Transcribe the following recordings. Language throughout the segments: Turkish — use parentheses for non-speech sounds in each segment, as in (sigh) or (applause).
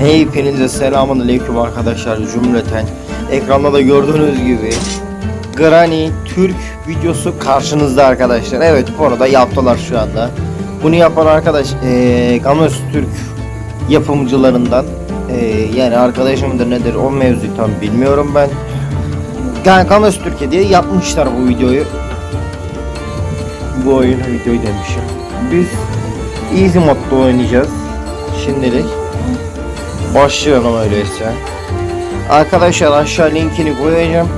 Hepinize selamun aleyküm arkadaşlar cümleten. Ekranda da gördüğünüz gibi Granny Türk videosu karşınızda arkadaşlar. Evet bu arada yaptılar şu anda. Bunu yapan arkadaş eee Games Türk yapımcılarından eee, yani arkadaşım mıdır nedir o mevzu tam bilmiyorum ben. Yani Games Türkiye diye yapmışlar bu videoyu. Bu oyun videoyu demişim. Biz easy modda oynayacağız. Şimdilik. Başlayalım öyleyse. Arkadaşlar aşağı linkini koyacağım.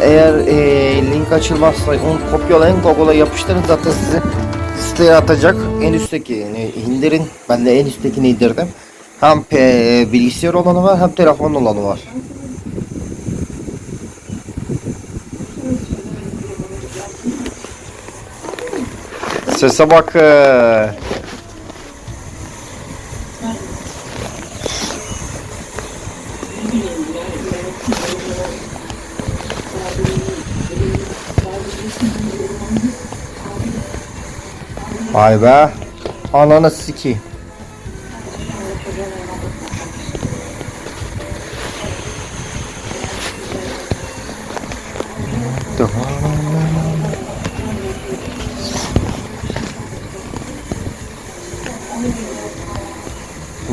Eğer eee, link açılmazsa onu kopyalayın Google'a yapıştırın zaten size siteye atacak. En üsttekini indirin. Ben de en üsttekini indirdim. Hem pe- bilgisayar olanı var hem telefon olanı var. Sese bak. Vay be. Ananı siki.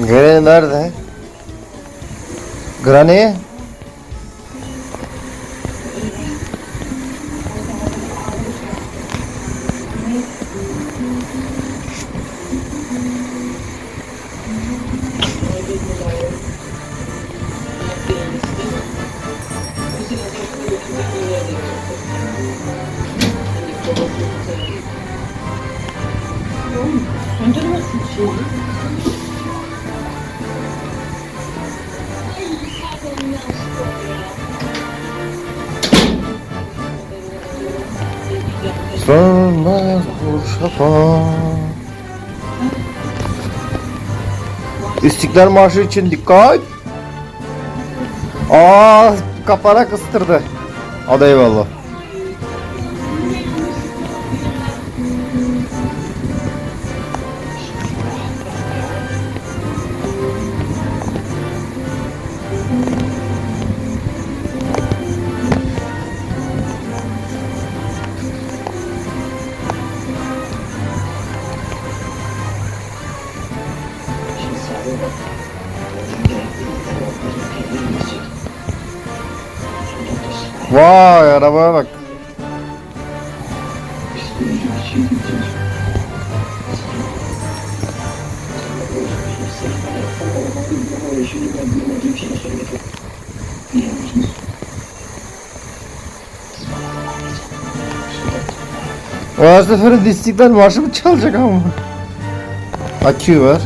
Granny nerede? Granny? Sönmez bu şafak. İstiklal Marşı için dikkat. Aa, kapana kıstırdı. Hadi eyvallah. O her seferinde İstiklal Marşı çalacak ama? Aküyü ver.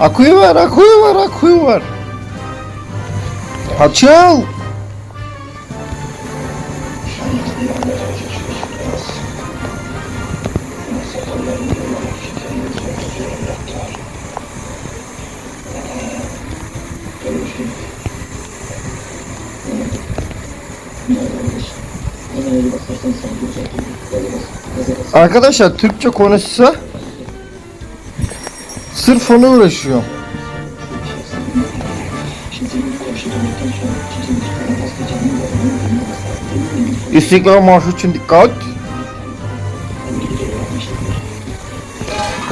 Aküyü ver, aküyü ver, aküyü ver. Açıl. Arkadaşlar Türkçe konuşsa sırf ona uğraşıyor. İstiklal Marşı için dikkat.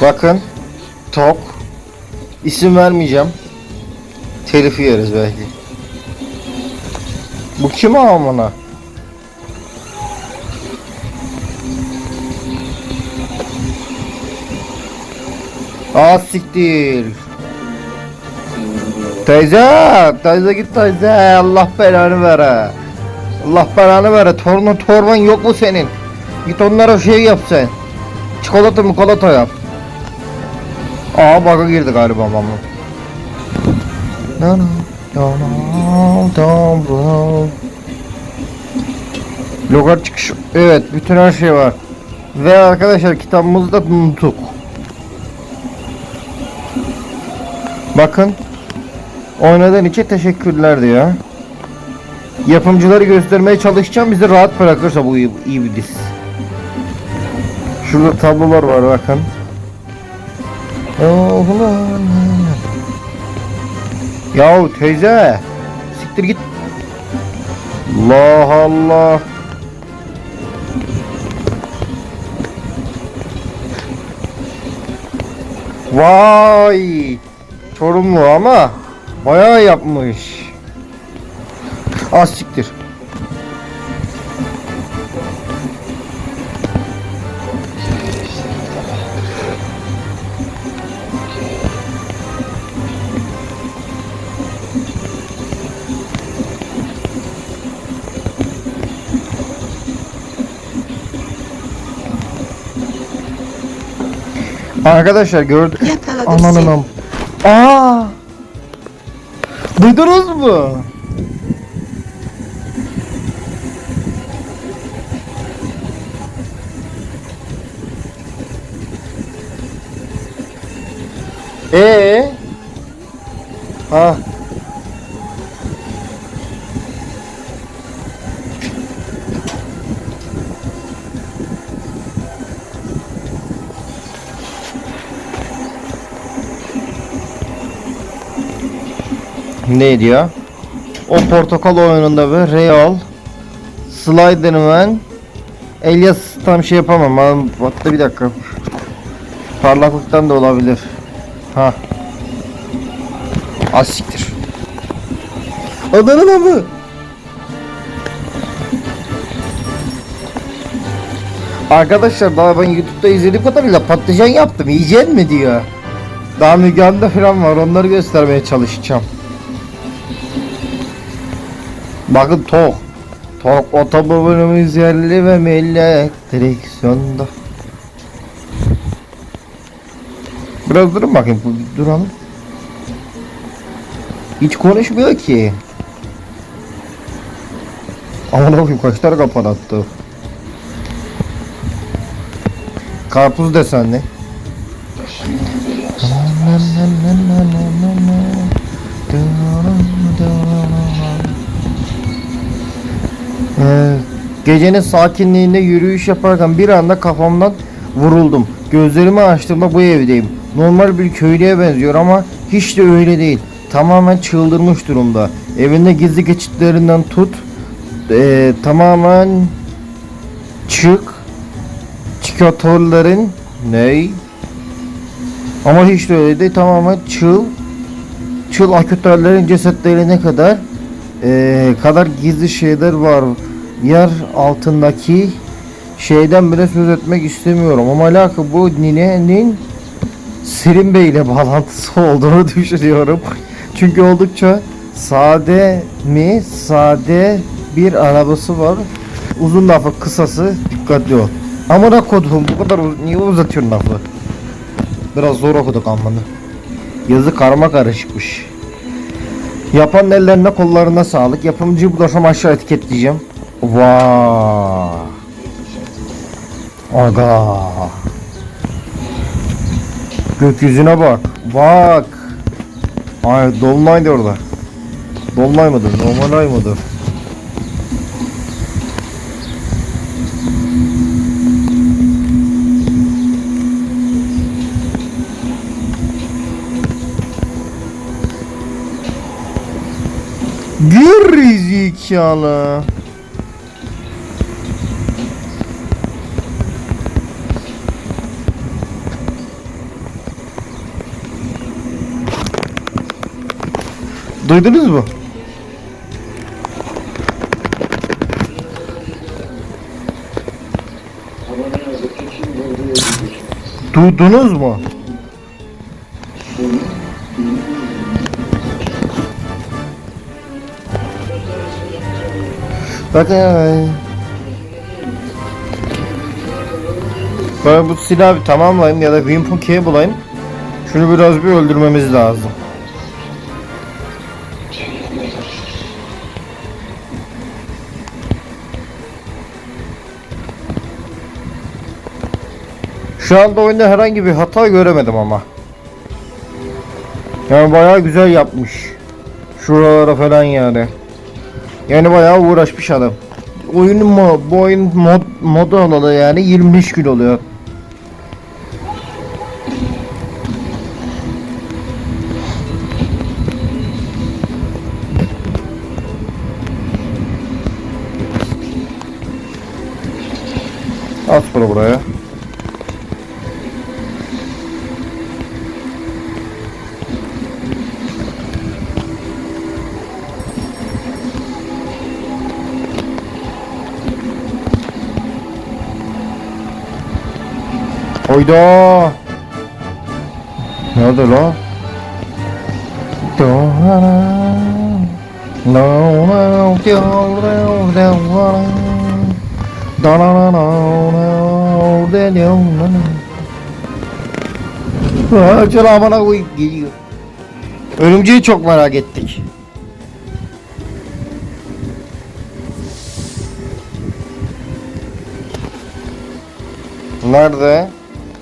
Bakın tok isim vermeyeceğim. Telifi yeriz belki. Bu kim amına? Aa siktir. Teyze, teyze git teyze. Allah belanı vere. Allah belanı vere. Torun torban yok mu senin? Git onlara şey yap sen. Çikolata mı kolata yap. Aa baka girdi galiba mama. No Logar çıkış. Evet bütün her şey var. Ve arkadaşlar kitabımızı da unuttuk. Bakın. Oynadığın için teşekkürler diyor. Yapımcıları göstermeye çalışacağım. Bizi rahat bırakırsa bu iyi. Şurada tablolar var bakın. Oğlan. Yahu teyze. Siktir git. Allah Allah. Vay. Çorumlu ama bayağı yapmış. Az siktir. Arkadaşlar gördük. Yakaladım Aman seni. anam. Aa! Duydunuz mu? Ee? Ha. Ne diyor? O portakal oyununda bir Real Sliderman Elias tam şey yapamam. Ben, hatta bir dakika. Parlaklıktan da olabilir. Ha. Az siktir. Mı? Arkadaşlar daha ben YouTube'da izlediğim kadarıyla patlıcan yaptım. Yiyecek mi diyor. Daha Müge Anlı falan var. Onları göstermeye çalışacağım. Bakın tok. Tok otomobilimiz yerli ve milli direksiyonda. Biraz durun bakayım. Duralım. Hiç konuşmuyor ki. Aman bakayım kaç tane kapan attı. Karpuz desenli. Ee, gecenin sakinliğinde yürüyüş yaparken bir anda kafamdan vuruldum. Gözlerimi açtığımda bu evdeyim. Normal bir köylüye benziyor ama hiç de öyle değil. Tamamen çıldırmış durumda. Evinde gizli geçitlerinden tut, ee, tamamen çık, çikolataların ney? Ama hiç de öyle değil. Tamamen çıl, çıl akütörlerin cesetlerine kadar ee, kadar gizli şeyler var. Yer altındaki şeyden bile söz etmek istemiyorum. Ama alaka bu ninenin Selim Bey ile bağlantısı (laughs) olduğunu düşünüyorum. Çünkü oldukça sade mi sade bir arabası var. Uzun lafı kısası dikkatli ol. Amına kodum bu kadar niye uzatıyorsun lafı? Biraz zor okuduk amına. Yazı karma karışıkmış. Yapan ellerine kollarına sağlık. Yapımcıyı bulursam aşağı etiketleyeceğim. Vaa. Aga. Gökyüzüne bak. Bak. Ay dolunay da orada. Dolunay mıdır? Normal ay mıdır? Gerizekalı. Duydunuz mu? Duydunuz mu? Bakın. Ben bu silahı bir tamamlayayım ya da Wimpunki'ye bulayım. Şunu biraz bir öldürmemiz lazım. Şu anda oyunda herhangi bir hata göremedim ama. Yani bayağı güzel yapmış. Şuralara falan yani. Yani bayağı uğraşmış adam. Oyunun mu bu oyun mod modu olalı yani 25 gün oluyor. At bunu buraya. Hayda. Nerede lan? Acil amına koyup geliyor. Örümceği çok merak ettik. Nerede?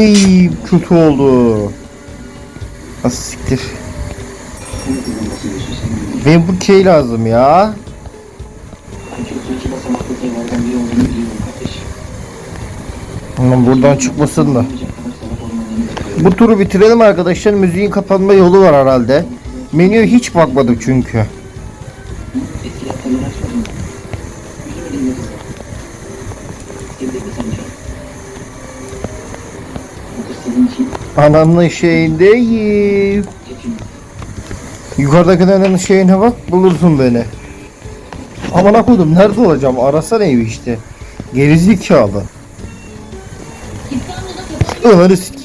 Uy kötü oldu. Nasıl siktir. Ve bu şey lazım ya. Aman buradan çıkmasın da. Bu turu bitirelim arkadaşlar. Müziğin kapanma yolu var herhalde. Menüye hiç bakmadım çünkü. Ananın şeyindeyim. Yukarıdaki nenenin şeyine bak bulursun beni. Aman koydum nerede olacağım? Arasana evi işte. Gerizekalı. Ömer'i sik.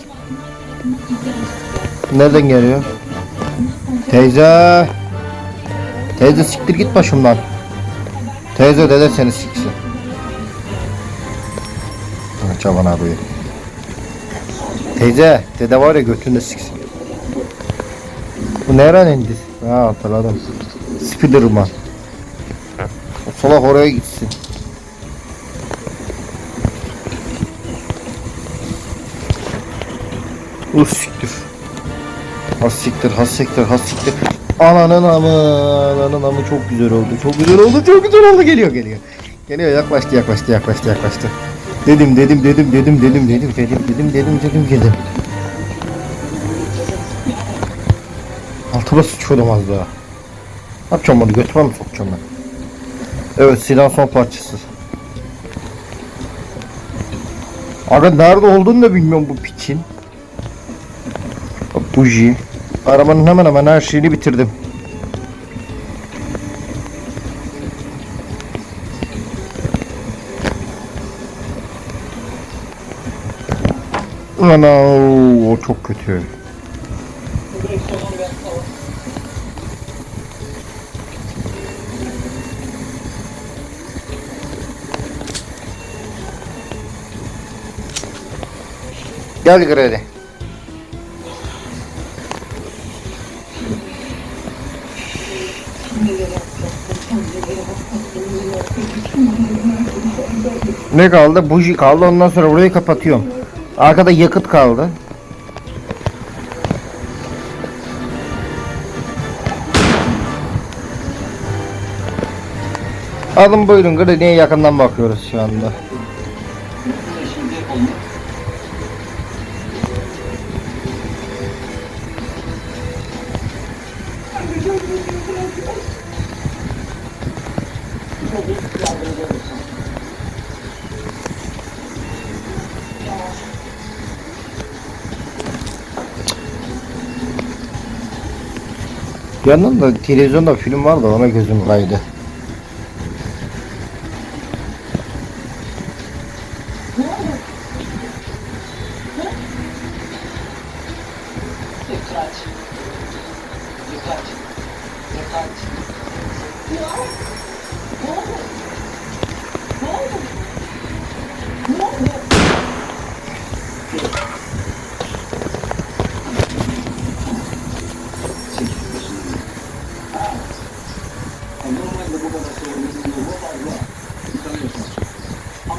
Nereden geliyor? Teyze. Teyze siktir git başımdan. Teyze dede seni siksin. Çaban abi. Teyze, dede var ya götünü siksin. Bu nereden indi? Ha hatırladım. Spiderman. O salak oraya gitsin. Uf siktir. Has siktir, has siktir, has siktir. Ananın amı, ananın amı çok güzel oldu. Çok güzel oldu, çok güzel oldu. Geliyor, geliyor. Geliyor, yaklaştı, yaklaştı, yaklaştı, yaklaştı. Dedim, dedim, dedim, dedim, dedim, dedim, dedim, dedim, dedim, dedim, dedim. Altıma sıçıyordum az daha. Ne yapacağım bunu? Götüme mi sokacağım ben? Evet, silah son parçası. Aga nerede olduğunu da bilmiyorum bu piçin. Buji. Arabanın hemen hemen her şeyini bitirdim. Ana o çok kötü. Gel Grady. Ne kaldı? Buji kaldı. Ondan sonra burayı kapatıyorum. Arkada yakıt kaldı. Alın buyurun Grady'ye yakından bakıyoruz şu anda. Yanında televizyonda film var da ona gözüm kaydı.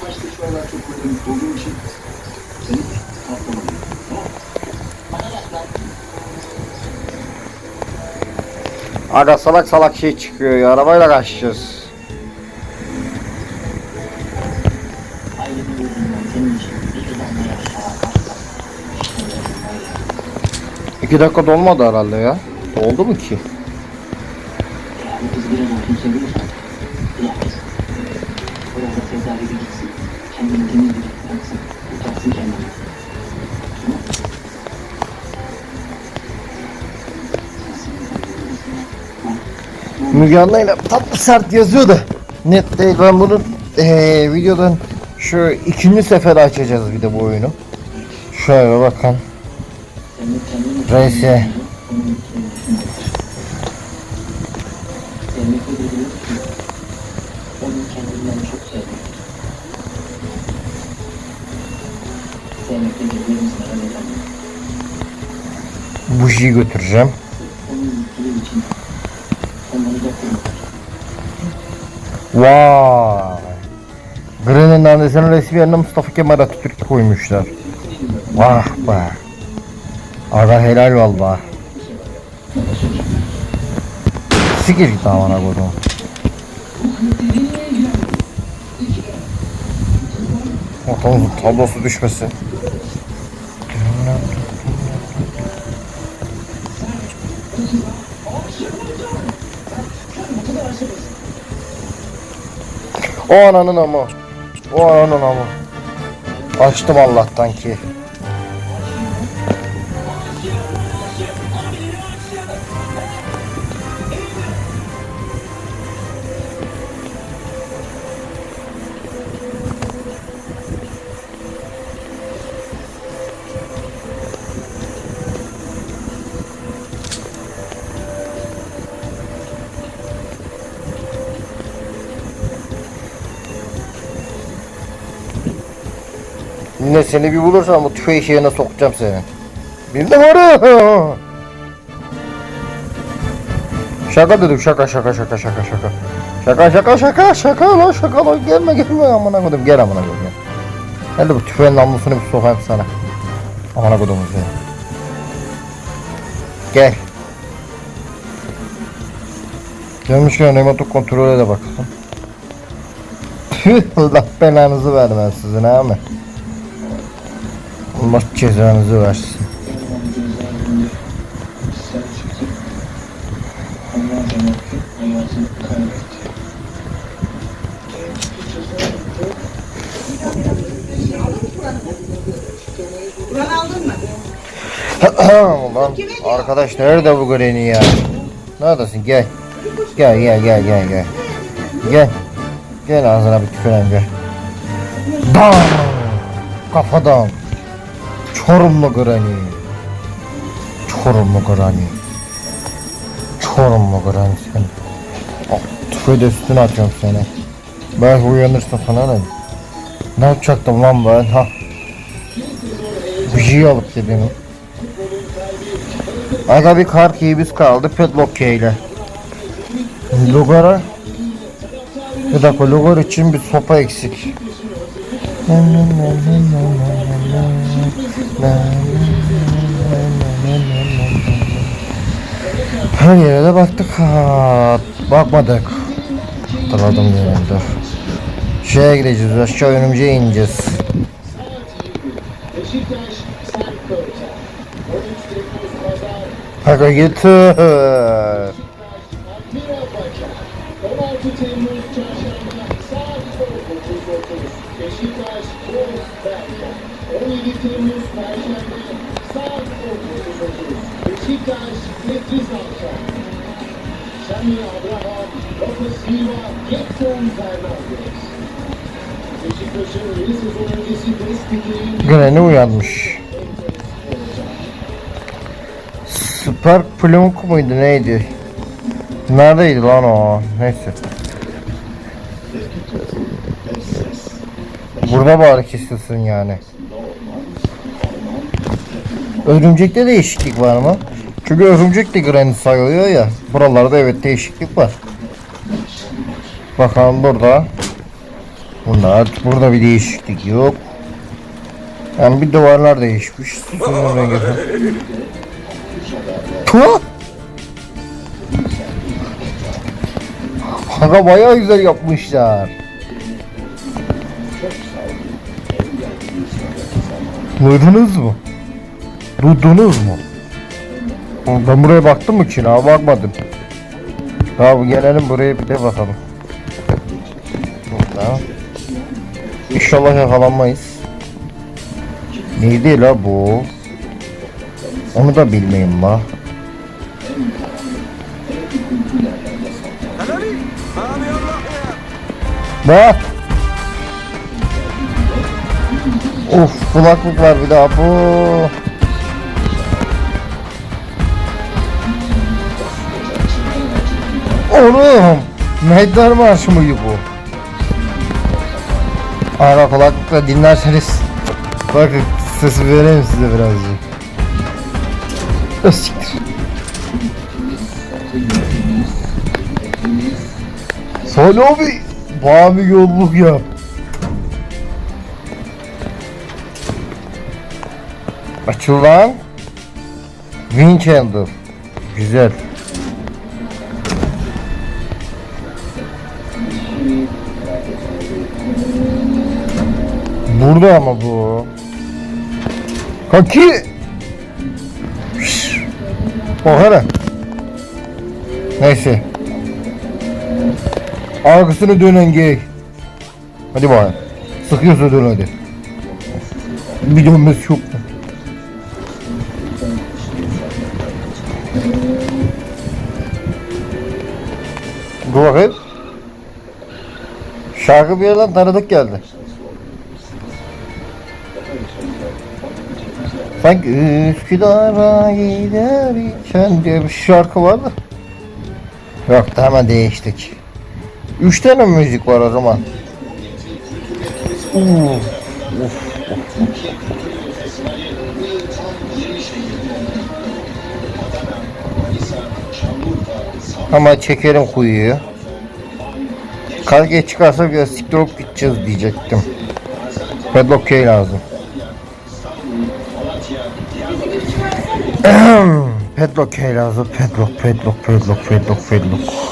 maçta şu anlar çok kötü olduğum için seni atlamadım. Aga salak salak şey çıkıyor ya. Arabayla kaçacağız. İki dakika dolmadı herhalde ya. Doldu mu ki? Müge Anlı'yla tatlı sert yazıyor da net değil. Ben bunu eee, videodan şu ikinci sefer açacağız bir de bu oyunu. Şöyle bakın. Reis'e. Sevmek de biliyor ki onun kendinden çok sevmek. Sevmek de birbirimizle öğrenelim. Bujiyi götüreceğim. Onun mutluluğu için onları da kurmak. Vay. Granny'nin annesinin resmi yerine Mustafa Kemal Atatürk koymuşlar. Vah be. Aga helal valla. Sikir git amına koydum. Otomuzun tablosu düşmesin. O ananın ama. O ananın ama. Açtım Allah'tan ki. Yine seni bir bulursam bu tüfeği şeyine sokacağım seni. Bildim onu. (laughs) Şaka dedim şaka şaka şaka şaka şaka. Şaka şaka şaka şaka lan şaka lan gelme gelme amına koydum gel amına koydum. gel. Hadi bu tüfeğin namlusunu bir sokayım sana. Amına koydum seni. Gel. Gelmişken remote kontrole de. Tüh (laughs) Allah belanızı vermez sizin abi. Allah cezanızı versin. (clears throat) Ulan arkadaş nerede bu Granny ya? Neredesin gel. Gel gel gel gel gel. Gel. Gel ağzına bir tüküreyim gel. Bam! Kafadan. Çorumlu Granny. Çorumlu Granny. Çorumlu Granny seni. Oh, tüfeği de üstüne atıyorum seni. Belki uyanırsın falan ne? Ne yapacaktım lan ben ha? Bir şey alıp dedim. Aga bir kart biz kaldı Petlock ile. Lugara Bir dakika Lugar için bir sopa eksik. Her yere de baktık. Ha, bakmadık. Hatırladım dur. Şeye gideceğiz aşağı önümüze ineceğiz. Aga getir. Beşiktaş Tetris Akşam Şami Abraham, Rafa Silva, Getson Fernandez Beşiktaş'ın yeni sezon öncesi Granny uyanmış. Süper Plumuk muydu neydi? Neredeydi lan o? Neyse. Burada bari kesilsin yani. Örümcekte değişiklik var mı? Çünkü örümcek de Granny sayılıyor ya. Buralarda evet değişiklik var. Bakalım burada. Bunlar burada bir değişiklik yok. Yani bir duvarlar değişmiş. Sütunun rengi. Tuh! Kanka bayağı güzel yapmışlar. Duydunuz mu? Duydunuz mu? Ben buraya baktım mı ki? Ha bakmadım. Tamam gelelim buraya bir de bakalım. Burada. İnşallah yakalanmayız. Neydi la bu? Onu da bilmeyeyim la. Bak. Of kulaklık var bir daha bu. Oğlum. Mehter marşı mı bu? Ara kulaklıkla dinlerseniz Bakın sesi vereyim size birazcık. Ösiktir Salih abi Bana bir yolluk yap. Açıl lan. Winchester Güzel Burada ama bu. Kaki. Hele. Neyse. Arkasını dönen gey. Hadi bak. Sıkıyorsa dön hadi. Bir dönmesi çok mu? Dur bakayım. Şarkı bir yerden tanıdık geldi. Sanki Üsküdar'a giderken diye bir şarkı vardı. Yok hemen değiştik. Üç tane müzik var o zaman. Uf, of. Ama çekerim kuyuyu. Karge çıkarsa biraz siktir olup gideceğiz diyecektim. Padlock key lazım. Padlock key lazım. Padlock, padlock, padlock, padlock,